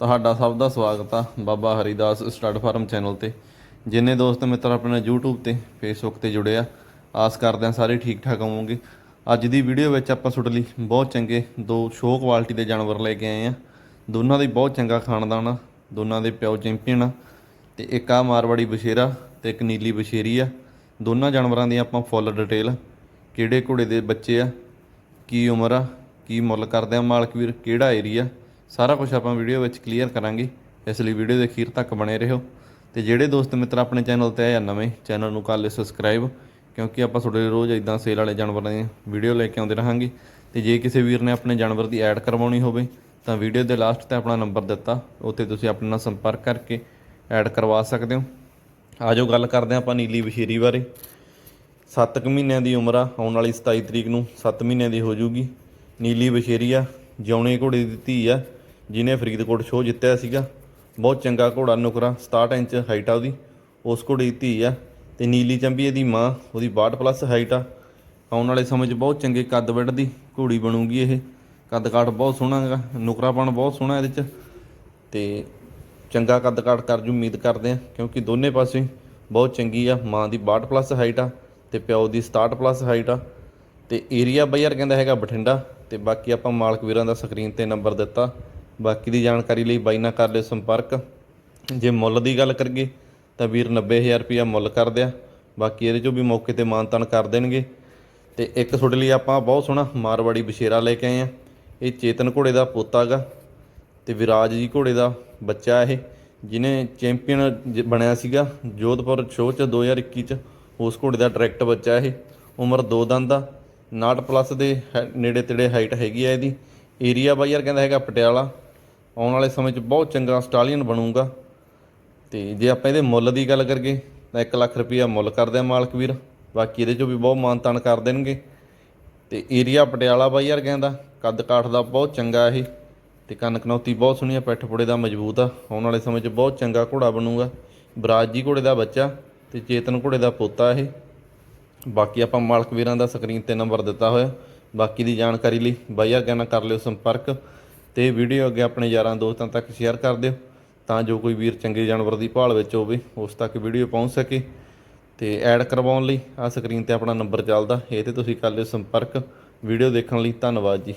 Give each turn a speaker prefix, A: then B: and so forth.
A: ਤੁਹਾਡਾ ਸਭ ਦਾ ਸਵਾਗਤ ਆ Baba Haridas stud farm channel ਤੇ। ਜਿੰਨੇ ਦੋਸਤ ਮਿੱਤਰ ਆਪਣੇ ਨਾਲ YouTube ਤੇ, Facebook ਤੇ ਜੁੜੇ ਆ, ਆਸ ਕਰਦੇ ਆ ਸਾਰੇ ਠੀਕ ਠਾਕ ਹੋਵੋਗੇ। ਅੱਜ ਦੀ ਵੀਡੀਓ ਵਿੱਚ ਆਪਾਂ ਤੁਹਾਡੇ ਲਈ ਬਹੁਤ ਚੰਗੇ ਦੋ ਸ਼ੋਅ ਕੁਆਲਿਟੀ ਦੇ ਜਾਨਵਰ ਲੈ ਕੇ ਆਏ ਆ। ਦੋਨਾਂ ਦਾ ਬਹੁਤ ਚੰਗਾ ਖਾਨਦਾਨ ਆ, ਦੋਨਾਂ ਦੇ ਪਿਓ ਚੈਂਪੀਅਨ ਆ, ਤੇ ਇੱਕ ਆ ਮਾਰਵਾੜੀ ਬਸ਼ੇਰਾ ਤੇ ਇੱਕ ਨੀਲੀ ਬਸ਼ੇਰੀ ਆ। ਦੋਨਾਂ ਜਾਨਵਰਾਂ ਦੀ ਆਪਾਂ ਫੁੱਲ ਡਿਟੇਲ ਕਿਹੜੇ ਘੋੜੇ ਦੇ ਬੱਚੇ ਆ, ਕੀ ਉਮਰ ਆ, ਕੀ ਮੁੱਲ ਕਰਦੇ ਆ ਮਾਲਕ ਵੀਰ, ਕਿਹੜਾ ਏਰੀਆ ਸਾਰਾ ਕੁਝ ਆਪਾਂ ਵੀਡੀਓ ਵਿੱਚ ਕਲੀਅਰ ਕਰਾਂਗੇ। ਇਸ ਲਈ ਵੀਡੀਓ ਦੇ ਅਖੀਰ ਤੱਕ ਬਣੇ ਰਹੋ। ਤੇ ਜਿਹੜੇ ਦੋਸਤ ਮਿੱਤਰ ਆਪਣੇ ਚੈਨਲ ਤੇ ਆਏ ਆ ਨਵੇਂ ਚੈਨਲ ਨੂੰ ਕਰ ਲਿਓ ਸਬਸਕ੍ਰਾਈਬ ਕਿਉਂਕਿ ਆਪਾਂ ਤੁਹਾਡੇ ਲਈ ਰੋਜ਼ ਇਦਾਂ ਸੇਲ ਵਾਲੇ ਜਾਨਵਰਾਂ ਦੀ ਵੀਡੀਓ ਲੈ ਕੇ ਆਉਂਦੇ ਰਹਾਂਗੇ। ਤੇ ਜੇ ਕਿਸੇ ਵੀਰ ਨੇ ਆਪਣੇ ਜਾਨਵਰ ਦੀ ਐਡ ਕਰਵਾਉਣੀ ਹੋਵੇ, ਤਾਂ ਵੀਡੀਓ ਦੇ ਲਾਸਟ ਤੇ ਆਪਣਾ ਨੰਬਰ ਦਿੱਤਾ। ਉੱਥੇ ਤੁਸੀਂ ਆਪਣੇ ਨਾਲ ਸੰਪਰਕ ਕਰਕੇ ਐਡ ਕਰਵਾ ਸਕਦੇ ਹੋ। ਆਜੋ ਗੱਲ ਕਰਦੇ ਹਾਂ ਆਪਾਂ ਨੀਲੀ ਬਸ਼ੀਰੀ ਬਾਰੇ। 7 ਕੁ ਮਹੀਨਿਆਂ ਦੀ ਉਮਰ ਆ, ਆਉਣ ਵਾਲੀ 27 ਤਰੀਕ ਨੂੰ 7 ਮਹੀਨਿਆਂ ਦੀ ਹੋ ਜੂਗੀ। ਨੀਲੀ ਬਸ਼ੇਰੀ ਆ, ਜਿਉਣੇ ਘੋੜੇ ਦੀ ਧੀ ਆ। ਜਿਹਨੇ ਫਰੀਦਕੋਟ ਸ਼ੋਅ ਜਿੱਤਿਆ ਸੀਗਾ, ਬਹੁਤ ਚੰਗਾ ਘੋੜਾ ਨੁਕਰਾ 67 ਇੰਚ ਹਾਈਟ ਆ ਉਹਦੀ। ਉਸ ਘੋੜੇ ਦੀ ਧੀ ਆ ਤੇ ਨੀਲੀ ਚੰਬੀ ਦੀ ਮਾਂ, ਉਹਦੀ 62 ਪਲੱਸ ਹਾਈਟ ਆ। ਆਉਣ ਵਾਲੇ ਸਮੇਂ 'ਚ ਬਹੁਤ ਚੰਗੇ ਕੱਦ ਵੱਡ ਦੀ ਘੋੜੀ ਬਣੂਗੀ ਇਹ। ਕੱਦ ਕਾਠ ਬਹੁਤ ਸੋਹਣਾ ਹੈਗਾ, ਨੁਕਰਾਪਣ ਬਹੁਤ ਸੋਹਣਾ ਇਹਦੇ 'ਚ। ਤੇ ਚੰਗਾ ਕੱਦ ਕਾਠ ਕਰ ਜੂ, ਉਮੀਦ ਕਰਦੇ ਆ ਕਿਉਂਕਿ ਦੋਨੇ ਪਾਸੇ ਬਹੁਤ ਚੰਗੀ ਆ। ਮਾਂ ਦੀ 62 ਪਲੱਸ ਹਾਈਟ ਆ ਤੇ ਪਿਓ ਦੀ 67 ਪਲੱਸ ਹਾਈਟ ਆ। ਤੇ ਏਰੀਆ ਬਈ ਯਾਰ ਕਹਿੰਦਾ ਹੈਗਾ ਬਠਿੰਡਾ, ਤੇ ਬਾਕੀ ਆਪਾਂ ਮਾਲਕ ਵੀਰਾਂ ਦਾ ਸਕਰੀਨ ਤੇ ਨੰਬਰ ਦਿੱਤਾ। ਬਾਕੀ ਦੀ ਜਾਣਕਾਰੀ ਲਈ ਬਾਈ ਨਾਲ ਕਰ ਲਿਓ ਸੰਪਰਕ। ਜੇ ਮੁੱਲ ਦੀ ਗੱਲ ਕਰੀਏ, ਤਾਂ ਵੀਰ 90000 ਰੁਪਇਆ ਮੁੱਲ ਕਰਦੇ ਆ ਬਾਕੀ ਇਹਦੇ ਚੋਂ ਵੀ ਮੌਕੇ ਤੇ ਮਾਨਤਾਨ ਕਰ ਦੇਣਗੇ। ਤੇ ਇੱਕ ਤੁਹਾਡੇ ਲਈ ਆਪਾਂ ਬਹੁਤ ਸੋਹਣਾ ਮਾਰਵਾੜੀ ਬਸ਼ੇਰਾ ਲੈ ਕੇ ਆਏ ਆ ਇਹ ਚੇਤਨ ਘੋੜੇ ਦਾ ਪੋਤਾ ਗਾ ਤੇ ਵਿਰਾਜ ਜੀ ਘੋੜੇ ਦਾ ਬੱਚਾ ਇਹ, ਜਿਹਨੇ ਚੈਂਪੀਅਨ ਜ- ਬਣਿਆ ਸੀਗਾ ਜੋਧਪੁਰ ਸ਼ੋਅ ਚ 2021 ਚ। ਉਸ ਘੋੜੇ ਦਾ ਡਾਇਰੈਕਟ ਬੱਚਾ ਇਹ। ਉਮਰ 2 ਦੰਦ ਦਾ। 59 ਪਲੱਸ ਦੇ ਨੇੜੇ ਤੇੜੇ ਹਾਈਟ ਹੈਗੀ ਆ ਇਹਦੀ। ਏਰੀਆ ਬਾਈ ਯਾਰ ਕਹਿੰਦਾ ਹੈਗਾ ਪਟਿਆਲਾ। ਆਉਣ ਵਾਲੇ ਸਮੇਂ 'ਚ ਬਹੁਤ ਚੰਗਾ ਸਟਾਲੀਅਨ ਬਣੂਗਾ। ਤੇ ਜੇ ਆਪਾਂ ਇਹਦੇ ਮੁੱਲ ਦੀ ਗੱਲ ਕਰੀਏ, ਤਾਂ 1 ਲੱਖ ਰੁਪਈਆ ਮੁੱਲ ਕਰਦੇ ਆ ਮਾਲਕ ਵੀਰ। ਬਾਕੀ ਇਹਦੇ ਚੋਂ ਵੀ ਬਹੁਤ ਮਾਨਤਾਨ ਕਰ ਦੇਣਗੇ। ਤੇ ਏਰੀਆ ਪਟਿਆਲਾ ਬਾਈ ਯਾਰ ਕਹਿੰਦਾ, ਕੱਦ ਕਾਠ ਦਾ ਬਹੁਤ ਚੰਗਾ ਇਹ। ਤੇ ਕੰਨ ਕਨੌਤੀ ਬਹੁਤ ਸੋਹਣੀ ਆ ਪਿੱਠ ਪੁੜੇ ਦਾ ਮਜ਼ਬੂਤ ਆ। ਆਉਣ ਵਾਲੇ ਸਮੇਂ 'ਚ ਬਹੁਤ ਚੰਗਾ ਘੋੜਾ ਬਣੂਗਾ। ਬਰਾਜ ਜੀ ਘੋੜੇ ਦਾ ਬੱਚਾ ਤੇ ਚੇਤਨ ਘੋੜੇ ਦਾ ਪੋਤਾ ਇਹ। ਬਾਕੀ ਆਪਾਂ ਮਾਲਕ ਵੀਰਾਂ ਦਾ ਸਕਰੀਨ ਤੇ ਨੰਬਰ ਦਿੱਤਾ ਹੋਇਆ। ਬਾਕੀ ਦੀ ਜਾਣਕਾਰੀ ਲਈ ਬਾਈ ਯਾਰ ਨਾਲ ਕਰ ਲਿਓ ਸੰਪਰਕ। ਤੇ ਵੀਡੀਓ ਅੱਗੇ ਆਪਣੇ ਯਾਰਾਂ ਦੋਸਤਾਂ ਤੱਕ ਸ਼ੇਅਰ ਕਰ ਦਿਓ, ਤਾਂ ਜੋ ਕੋਈ ਵੀਰ ਚੰਗੇ ਜਾਨਵਰ ਦੀ ਭਾਲ ਵਿੱਚ ਹੋਵੇ, ਉਸ ਤੱਕ ਵੀਡੀਓ ਪਹੁੰਚ ਸਕੇ। ਤੇ ਐਡ ਕਰਵਾਉਣ ਲਈ ਆ ਸਕਰੀਨ ਤੇ ਆਪਣਾ ਨੰਬਰ ਚੱਲਦਾ, ਇਹ ਤੇ ਤੁਸੀਂ ਕਰ ਲਿਓ ਸੰਪਰਕ। ਵੀਡੀਓ ਦੇਖਣ ਲਈ ਧੰਨਵਾਦ ਜੀ।